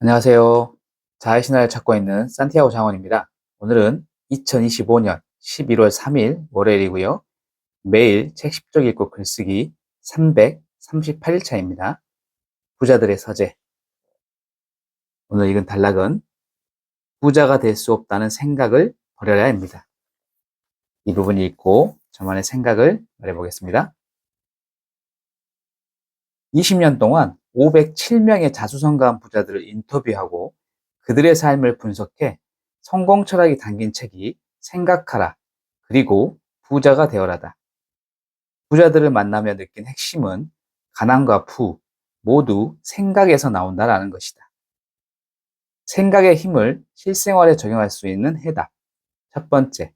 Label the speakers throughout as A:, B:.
A: 안녕하세요. 자의 신화를 찾고 있는 산티아고 장원입니다. 오늘은 2025년 11월 3일 월요일이고요. 매일 책 10쪽 읽고 글쓰기 338일차입니다. 부자들의 서재. 오늘 읽은 단락은 부자가 될 수 없다는 생각을 버려야 합니다. 이 부분 읽고 저만의 생각을 말해보겠습니다. 20년 동안 507명의 자수성가한 부자들을 인터뷰하고 그들의 삶을 분석해 성공 철학이 담긴 책이 생각하라 그리고 부자가 되어라다. 부자들을 만나며 느낀 핵심은 가난과 부 모두 생각에서 나온다라는 것이다. 생각의 힘을 실생활에 적용할 수 있는 해답. 첫 번째,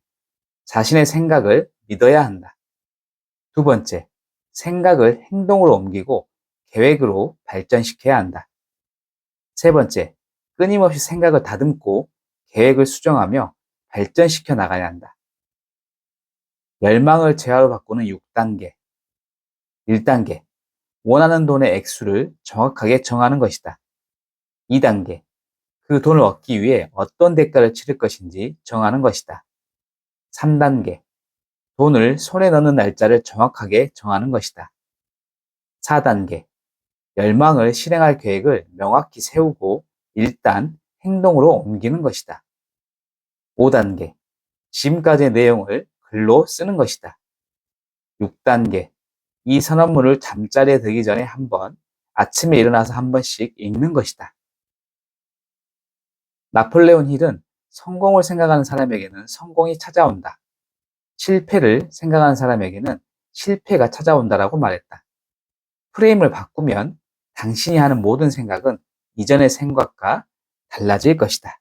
A: 자신의 생각을 믿어야 한다. 두 번째, 생각을 행동으로 옮기고 계획으로 발전시켜야 한다. 세 번째, 끊임없이 생각을 다듬고 계획을 수정하며 발전시켜 나가야 한다. 열망을 재화로 바꾸는 6단계. 1단계, 원하는 돈의 액수를 정확하게 정하는 것이다. 2단계, 그 돈을 얻기 위해 어떤 대가를 치를 것인지 정하는 것이다. 3단계, 돈을 손에 넣는 날짜를 정확하게 정하는 것이다. 4단계, 열망을 실행할 계획을 명확히 세우고 일단 행동으로 옮기는 것이다. 5단계. 지금까지의 내용을 글로 쓰는 것이다. 6단계. 이 선언문을 잠자리에 들기 전에 한 번 아침에 일어나서 한 번씩 읽는 것이다. 나폴레온 힐은 성공을 생각하는 사람에게는 성공이 찾아온다. 실패를 생각하는 사람에게는 실패가 찾아온다라고 말했다. 프레임을 바꾸면 당신이 하는 모든 생각은 이전의 생각과 달라질 것이다.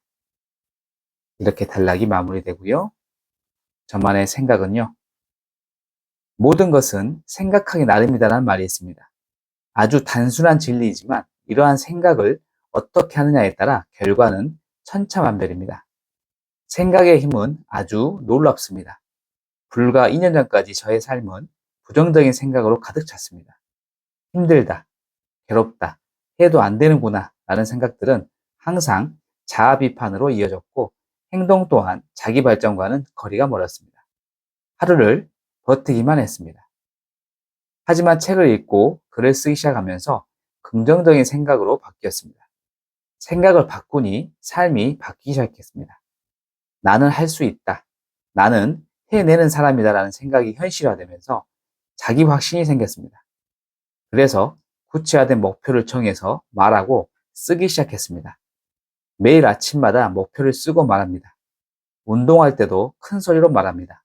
A: 이렇게 단락이 마무리되고요. 저만의 생각은요. 모든 것은 생각하기 나름이다라는 말이 있습니다. 아주 단순한 진리이지만 이러한 생각을 어떻게 하느냐에 따라 결과는 천차만별입니다. 생각의 힘은 아주 놀랍습니다. 불과 2년 전까지 저의 삶은 부정적인 생각으로 가득 찼습니다. 힘들다, 괴롭다, 해도 안 되는구나 라는 생각들은 항상 자아 비판으로 이어졌고 행동 또한 자기 발전과는 거리가 멀었습니다. 하루를 버티기만 했습니다. 하지만 책을 읽고 글을 쓰기 시작하면서 긍정적인 생각으로 바뀌었습니다. 생각을 바꾸니 삶이 바뀌기 시작했습니다. 나는 할 수 있다. 나는 해내는 사람이다 라는 생각이 현실화되면서 자기 확신이 생겼습니다. 그래서 구체화된 목표를 정해서 말하고 쓰기 시작했습니다. 매일 아침마다 목표를 쓰고 말합니다. 운동할 때도 큰 소리로 말합니다.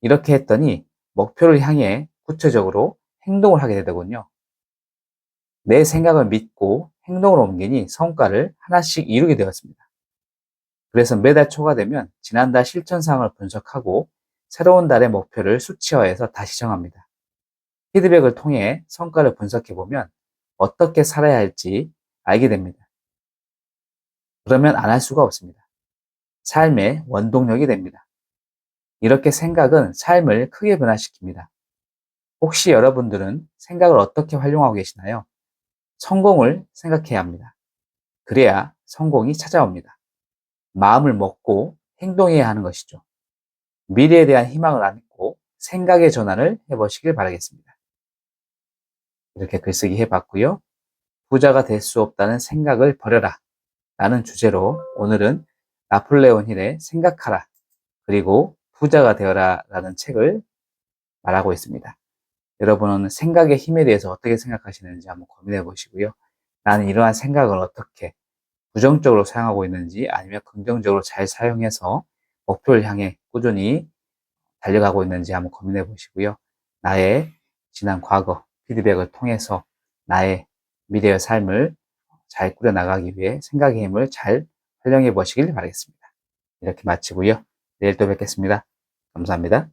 A: 이렇게 했더니 목표를 향해 구체적으로 행동을 하게 되더군요. 내 생각을 믿고 행동을 옮기니 성과를 하나씩 이루게 되었습니다. 그래서 매달 초가 되면 지난달 실천 사항을 분석하고 새로운 달의 목표를 수치화해서 다시 정합니다. 피드백을 통해 성과를 분석해 보면 어떻게 살아야 할지 알게 됩니다. 그러면 안 할 수가 없습니다. 삶의 원동력이 됩니다. 이렇게 생각은 삶을 크게 변화시킵니다. 혹시 여러분들은 생각을 어떻게 활용하고 계시나요? 성공을 생각해야 합니다. 그래야 성공이 찾아옵니다. 마음을 먹고 행동해야 하는 것이죠. 미래에 대한 희망을 안고 생각의 전환을 해보시길 바라겠습니다. 이렇게 글쓰기 해봤고요. 부자가 될 수 없다는 생각을 버려라 라는 주제로 오늘은 나폴레온 힐의 생각하라 그리고 부자가 되어라 라는 책을 말하고 있습니다. 여러분은 생각의 힘에 대해서 어떻게 생각하시는지 한번 고민해 보시고요. 나는 이러한 생각을 어떻게 부정적으로 사용하고 있는지 아니면 긍정적으로 잘 사용해서 목표를 향해 꾸준히 달려가고 있는지 한번 고민해 보시고요. 나의 지난 과거, 피드백을 통해서 나의 미래의 삶을 잘 꾸려나가기 위해 생각의 힘을 잘 활용해 보시길 바라겠습니다. 이렇게 마치고요. 내일 또 뵙겠습니다. 감사합니다.